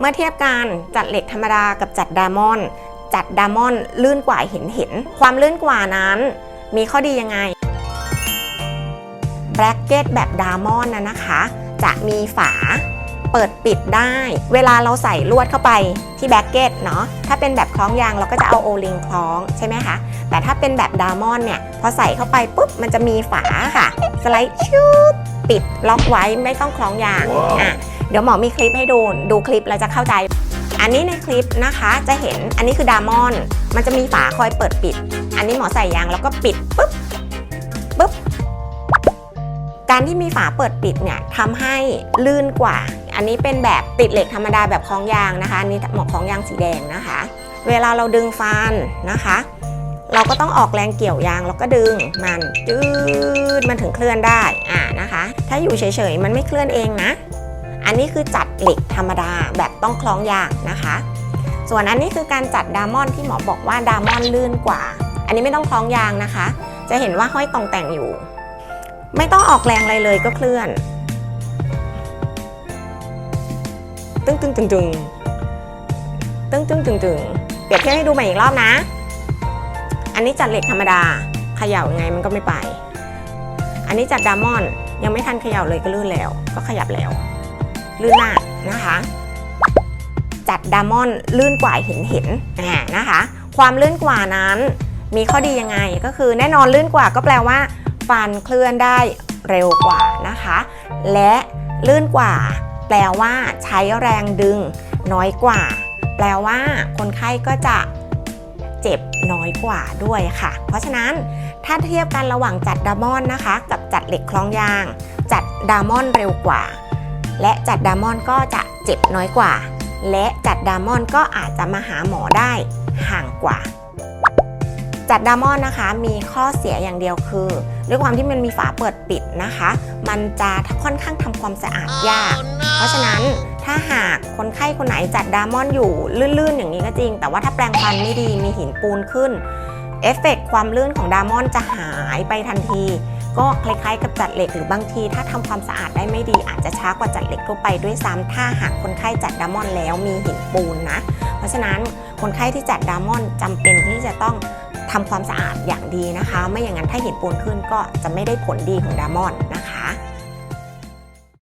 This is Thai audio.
เมื่อเทียบกันจัดเหล็กธรรมดากับจัดดามอนด์จัดดามอนด์ลื่นกว่าเห็นเห็น ความลื่นกว่านั้น มีข้อดียังไงแบล็กเก็ตแบบดามอนด์นะนะคะ จะมีฝาเปิดปิดได้ เวลาเราใส่ลวดเข้าไปที่แบล็กเก็ตเนาะ ถ้าเป็นแบบคล้องยางเราก็จะเอาโอลิงคล้องใช่ไหมคะ แต่ถ้าเป็นแบบดามอนด์เนี่ย พอใส่เข้าไปปุ๊บ มันจะมีฝาค่ะ สไลด์ชุบปิดล็อกไว้ไม่ต้องคล้องยางอะ เดี๋ยวหมอมีคลิปให้ดูดูคลิปเราจะเข้าใจ อันนี้ในคลิปนะคะจะเห็นอันนี้คือดามอน มันจะมีฝาคอยเปิดปิด อันนี้หมอใส่ยางแล้วก็ปิดปุ๊บปุ๊บการที่มีฝาเปิดปิดเนี่ยทำให้ลื่นกว่า อันนี้เป็นแบบติดเหล็กธรรมดาแบบคล้องยางนะคะอันนี้หมอกคล้องยางสีแดงนะคะ เวลาเราดึงฟันนะคะ เราก็ต้องออกแรงเกี่ยวยางแล้วก็ดึงมันจืดมันถึงเคลื่อนได้อ่านะคะ ถ้าอยู่เฉยๆมันไม่เคลื่อนเองนะ อันนี้คือจัดเหล็กธรรมดาแบบต้องคล้องยางนะคะ ส่วนอันนี้คือการจัดดามอนที่หมอบอกว่าดามอนลื่นกว่า อันนี้ไม่ต้องคล้องยางนะคะ จะเห็นว่าห้อยตองแต่งอยู่ ไม่ต้องออกแรงอะไรเลยก็เคลื่อน ตึ้งตึ้งตึงตึงตึ้งตึ้งตึงตึงเปรียบเทียบให้ดูใหม่อีกรอบนะ อันนี้จัดเหล็กธรรมดาเขย่ายังไงมันก็ไม่ไป อันนี้จัดดามอนยังไม่ทันเขย่าเลยก็ลื่นแล้ว ก็ขยับแล้ว ลื่นมากนะคะ จัดดามอนลื่นกว่าเห็นเห็นนะคะ ความลื่นกว่านั้นมีข้อดียังไงก็คือแน่นอนลื่นกว่าก็แปลว่า ฟันเคลื่อนได้เร็วกว่านะคะ และลื่นกว่า แปลว่าใช้แรงดึงน้อยกว่า แปลว่า คนไข้ก็จะเจ็บน้อยกว่าด้วยค่ะ เพราะฉะนั้นถ้าเทียบกันระหว่างจัดดามอนนะคะ กับจัดเหล็กคล้องยาง จัดดามอนเร็วกว่า และจัดดามอนก็จะเจ็บน้อยกว่า และจัดดามอนก็อาจจะมาหาหมอได้ห่างกว่า จัดดามอนนะคะมีข้อเสียอย่างเดียวคือ ด้วยความที่มันมีฝาเปิดปิดนะคะ มันจะค่อนข้างทำความสะอาดยาก เพราะฉะนั้นถ้าหากคนไข้คนไหนจัดดามอนอยู่ลื่นๆ อย่างนี้ก็จริง แต่ว่าถ้าแปรงฟันไม่ดีมีหินปูนขึ้นเอฟเฟกต์ความลื่นของดามอนจะหายไปทันที ก็คล้ายๆกับจัดเหล็กหรือบางที ถ้าทำความสะอาดได้ไม่ดีอาจจะช้ากว่าจัดเหล็กทั่วไปด้วยซ้ำถ้าหากคนไข้จัดดามอนแล้วมีหินปูนนะ เพราะฉะนั้นคนไข้ที่จัดดามอนจำเป็นที่จะต้องทำความสะอาดอย่างดีนะคะ ไม่อย่างนั้นถ้าหินปูนขึ้นก็จะไม่ได้ผลดีของดามอนนะคะ